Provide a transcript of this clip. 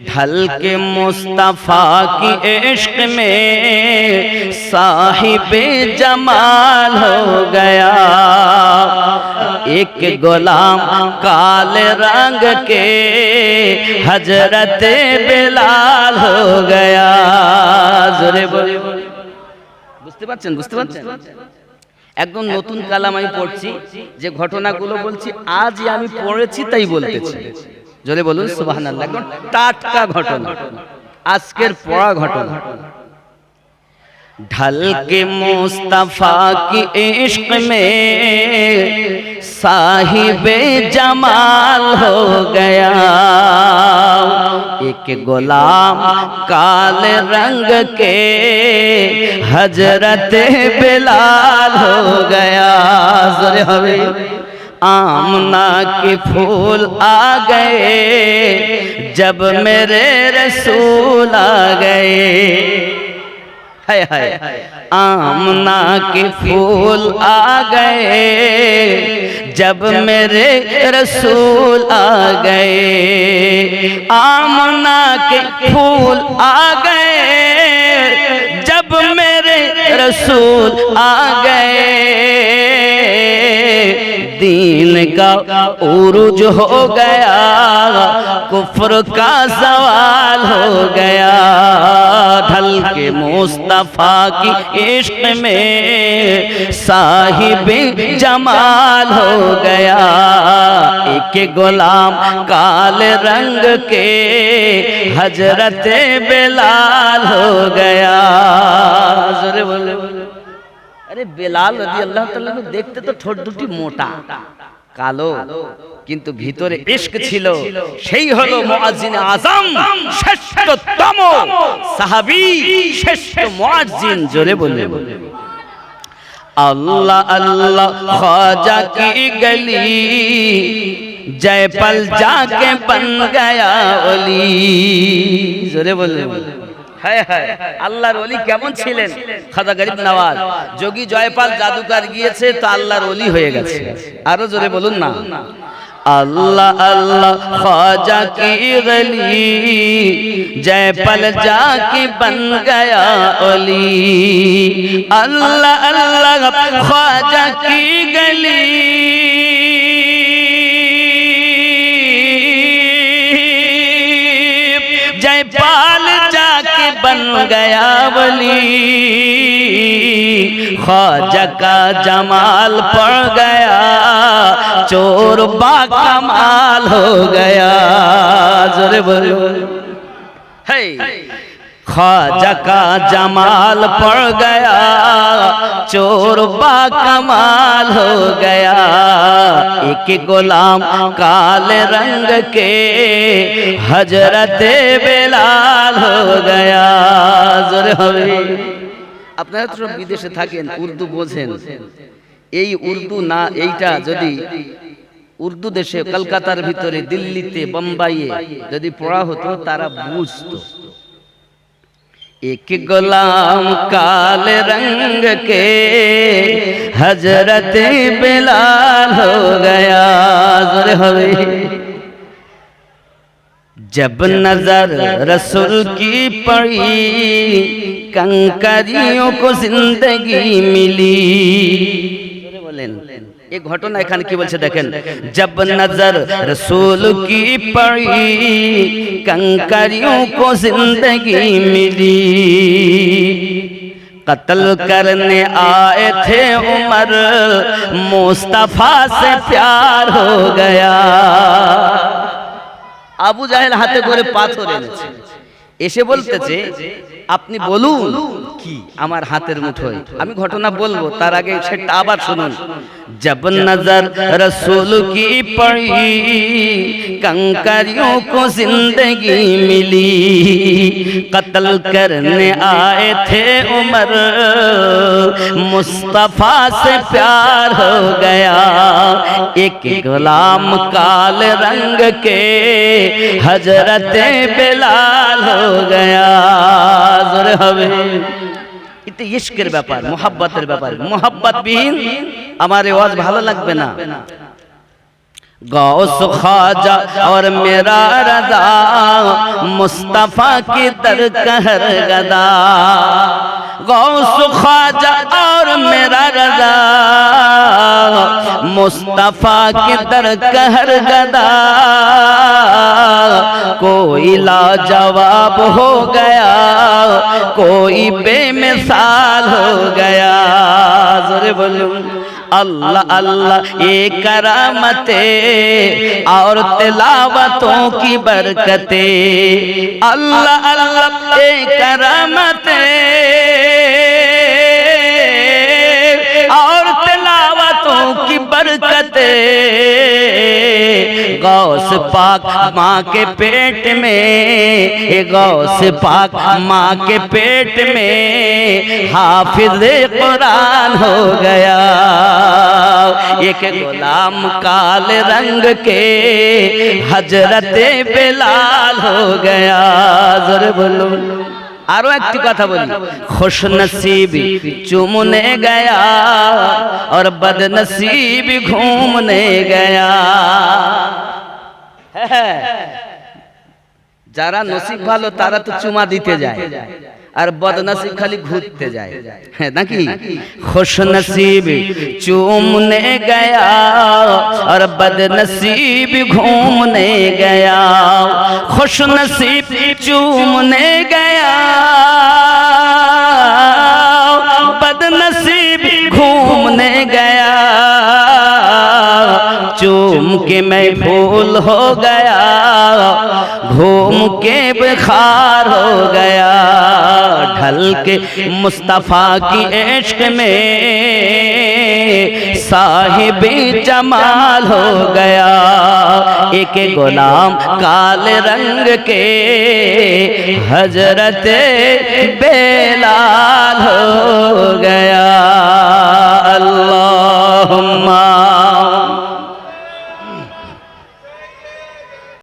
ढल के मुस्तफ़ा की इश्क में साहिब जमाल हो गया एक गुलाम काले रंग के हजरत बिलाल हो गया জোরে বলে বুঝতে পারছেন বুঝতে পারছেন একদম নতুন কালাম আমি পড়ছি যে ঘটনাগুলো বলছি আজই আমি পড়েছি তাই বলতেছি জোরে বলুন সুবাহান আল্লাহ টাটকা ঘটনা। আজকের পড়া ঘটনা। ڈھل کے مصطفیٰ کی عشق میں صاحب جمال ہو گیا ایک غلام کال رنگ کے حضرت بلال ہو گیا۔ آمنا کے پھول آ گئے، جب میرے رسول آ گئے۔ آمنا کے پھول آ گئے، جب میرے رسول آ گئے۔ آمنا کے پھول آ گئے، جب میرے رسول آ گئے۔ دین کا عروج ہو گیا، کفر کا سوال ہو گیا۔ ڈھل کے مصطفیٰ کی عشق میں صاحب جمال ہو گیا۔ ایک گلام کال رنگ کے حضرت بلال ہو گیا۔ আরে বেলাল রাজি আল্লাহ তাআলা দেখতে তো ঠোঁট দুটি মোটা কালো কিন্তু ভিতরে ইশক ছিল সেই হলো মুয়াজ্জিন আজম শ্রেষ্ঠতম সাহাবী শ্রেষ্ঠ মুয়াজ্জিন জোরে বলে अल्लाह अल्लाह ख्वाजा की गली जयपल जाके बन गया ओली जोरे बोले হ্যাঁ হ্যাঁ আল্লাহর অলি কেমন ছিলেন? খাজা গরিব নওয়াজ। যোগী জয়পাল জাদুকার গিয়েছে, তো আল্লাহর অলি হয়ে গেছে। আরও জোরে বলুন না। আল্লাহ আল্লাহ খাজা কি গলি জয়পাল যা কি বন গয়া অলি আল্লাহ আল্লাহ খাজা কি গলি জয়পাল बन गया वली ख्वाजा का जमाल पड़ गया चोर बा कमाल हो गया जोरे बोलो है ख्वाजा का जमाल पड़ गया चोर बा कमाल हो गया एक गुलाम काले रंग के हजरत बेलाल हो गया जोरे হবে আপনারা তো সব বিদেশে থাকেন উর্দু বোঝেন এই উর্দু না এইটা যদি উর্দু দেশে কলকাতার ভিতরে দিল্লিতে বোম্বাইয়ে যদি পড়া হতো তারা বুঝতো एक गुलाम काल रंग के حضرت بلال ہو گیا جب نظر رسول کی پڑی، کنکریوں کو زندگی ملی۔ بولین এই ঘটনা کی بول سے دیکھیں جب نظر رسول کی پڑی، کنکریوں کو زندگی ملی۔ قتل کرنے آئے تھے عمر مصطفیٰ سے پیار ہو گیا আবু জাহেল হাতে করে পাথর এনেছে এসে বলতেছে আপনি বলুন কি আমার হাতের মুঠোয় আমি ঘটনা বলবো তার আগে সেটা আবার শুনুন जब नजर रसूल की पड़ी कंकरियों को जिंदगी मिली कत्ल करने आए थे उमर मुस्तफा से प्यार हो गया एक गुलाम काल रंग के हजरत बेलाल हो गया জোরে হবে এটা ইশকের ব্যাপার মোহাব্বতের ব্যাপার। মোহাব্বত বিহীন আমার রেওয়াজ ওয়াজ ভালো লাগবে না। غوث خواجہ اور میرا رضا، مصطفیٰ کی درکہر گدا غوث خواجہ اور میرا رضا، مصطفیٰ کی درکہر گدا کوئی لاجواب ہو گیا، کوئی بے مثال ہو گیا۔ ذرے بولوں اللہ اللہ یہ کرامتیں اور تلاوتوں کی برکتیں۔ اللہ اللہ یہ کرامتیں اور تلاوتوں کی برکتیں۔ غوث پاک ماں کے پیٹ میں غوث پاک ماں کے پیٹ میں حافظ قرآن ہو گیا۔ एक गुलाम काल रंग के हजरत बेलाल हो गया जर बोलो আরো একটি কথা বলি খুশ নসিব চুমনে গয়া और बदनसीब घूमने गया যারা নসিব ভালো তারা তো চুমা দিতে যায় আর বদনসিব খালি ঘুরতে যায় হ্যাঁ নাকি খুশ নসিব চুমনে গয়া और बदनसीब घूमने गया खुश नसीब चूमने गया बदनसीब घूमने गया चूम के मैं फूल हो गया घूम के बुखार हो गया خلق مصطفیٰ کی عشق میں صاحب جمال ہو گیا۔ ایک گنام کال رنگ کے حضرت بیلال ہو گیا۔